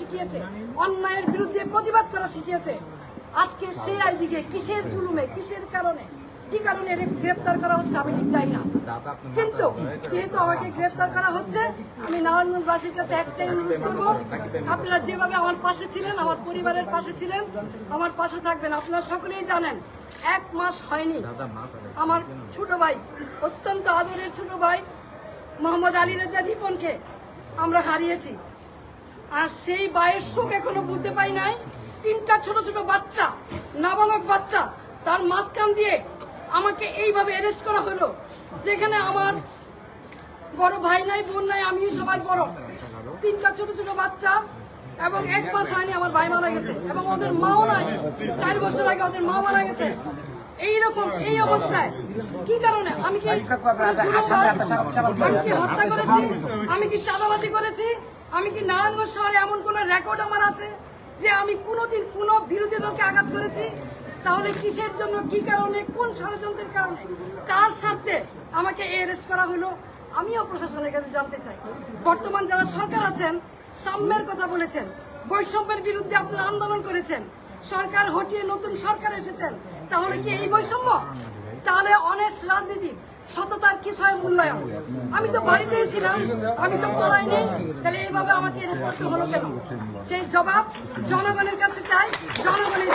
শিখিয়েছে। অন্যায়ের বিরুদ্ধে প্রতিবাদ করা শিখিয়েছে। আজকে সেই আইবিকে কিসের জুলুমে, কিসের কারণে, কি কারণে এর গ্রেপ্তার করা হচ্ছে আমি ঠিক চাই না। কিন্তু যেহেতু আমাকে গ্রেপ্তার করা হচ্ছে, আমি নারায়ণগঞ্জবাসীর কাছে একটাই অনুরোধ করব, আপনারা যেভাবে আমার পাশে ছিলেন, আমার পরিবারের পাশে ছিলেন, আমার পাশে থাকবেন। আপনারা সকলেই জানেন, এক মাস হয়নি। আমার ছোট ভাই, অত্যন্ত আদরের ছোট ভাই, মোহাম্মদ আলী রেজা রিপনকে আমরা হারিয়েছি। আর সেই বায়ের শোক এখনও বুঝতে পাই নাই। তিনটা ছোট ছোট বাচ্চা নাবালক বাচ্চা তার মাঝখান দিয়ে আমাকে এইভাবে অ্যারেস্ট করা হলো যেখানে আমার বড় ভাই নাই বোন নাই আমি সবার বড়। তিনটা ছোট ছোট বাচ্চা এবং এক মাস হয়নি আমার ভাই মারা গেছে এবং ওদের মাও নাই চার বছর আগে ওদের মা মারা গেছে। এইরকম এই অবস্থায় কি কারণে? আমি কি হত্যা করেছি? আমি কি চাঁদাবাজি করেছি? আমি কি নারায়ণগঞ্জ শহরে এমন কোন রেকর্ড আমার আছে যে আমি কোনোদিন কোন বিরোধী দলকে আঘাত করেছি? তাহলে কিসের জন্য, কি কারণে, কোন ষড়যন্ত্রের কারণে? কার স্বার্থে আমাকে অ্যারেস্ট করা হলো? আমিও প্রশাসনের কাছে জানতে চাই। বর্তমান যারা সরকার আছেন, সাম্যের কথা বলেছেন, বৈষম্যের বিরুদ্ধে আপনারা আন্দোলন করেছেন, সরকার হটিয়ে নতুন সরকার এসেছেন, তাহলে কি এই বৈষম্য? তাহলে অনেক রাজনীতি, সততার কি স্বয়ং মূল্যায়ন? আমি তো বাড়িতেই ছিলাম আমি তো পড়াই নেই, তাহলে এইভাবে আমাকে হলো কেন? সেই জবাব জনগণের কাছে চাই, জনগণের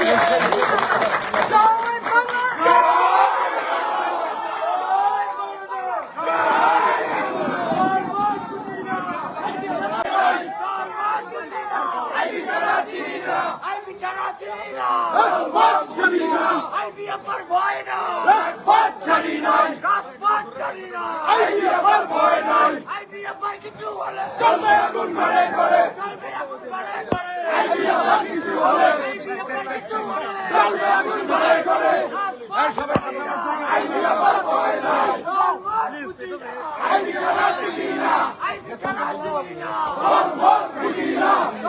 আমার ভয় না রাজপথ ছাড়ি নাই। রাজপথ ছাড়ি না। আইবি আমার ভয় নাই। আইবি আমার কিছু হলে। চলবে আগুন ঘরে ঘরে। চলবে আগুন করে আইবি আমার কিছু হলে। আইবি আমার কিছু হলে। চলবে আগুন ঘরে ঘরে। আইবি আমার ভয় নাই। রাজপথ বুঝি না। ছাড়া চিনি না। আইবি ছাড়া চিনি না।